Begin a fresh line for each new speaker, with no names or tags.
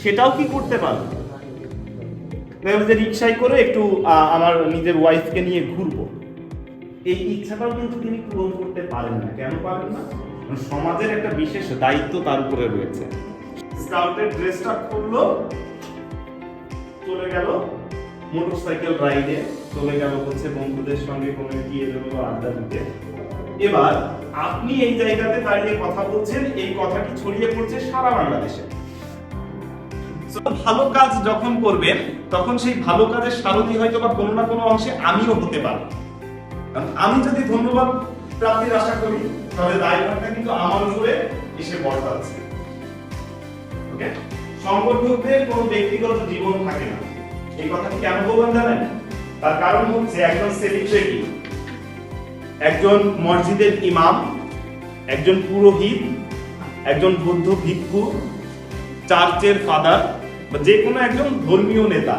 সেটাও কি করতে পারব? যে রিক্সায় করে একটু আমার নিজের ওয়াইফকে নিয়ে ঘুরবো। এই ইচ্ছাটাও কিন্তু তিনি পূরণ করতে পারেন না। কেন পারেন না? সমাজের একটা বিশেষ দায়িত্ব তার উপরে রয়েছে। স্কাউটের ড্রেসটা খুললো, চলে গেল মোটরসাইকেল রাইডে চলে গেল হচ্ছে বন্ধুদের সঙ্গে কোনো গিয়ে দেবো আড্ডা দিতে। এবার আপনি এই জায়গাতে দাঁড়িয়ে কথা বলছেন, এই কথাটি ছড়িয়ে পড়ছে সারা বাংলাদেশে। ভালো কাজ যখন করবেন, তখন সেই ভালো কাজের সারথি হয়তো বা কোনো না কোনো অংশে আমিও হতে পারব। কারণ আমি যদি ধন্যবাদ প্রাপ্তির আশা করি, তাহলে দায়ভারটা কিন্তু আমার উপরে এসে বর্তাচ্ছে ওকে সংগঠকদের কোনো ব্যক্তিগত জীবন থাকে না। এই কথাটি কেন বললাম জানেন? তার কারণ হচ্ছে একজন সেলিব্রিটি, একজন মসজিদের ইমাম, একজন পুরোহিত, একজন বৌদ্ধ ভিক্ষু, চার্চের ফাদার বা যে কোনো একজন ধর্মীয় নেতা।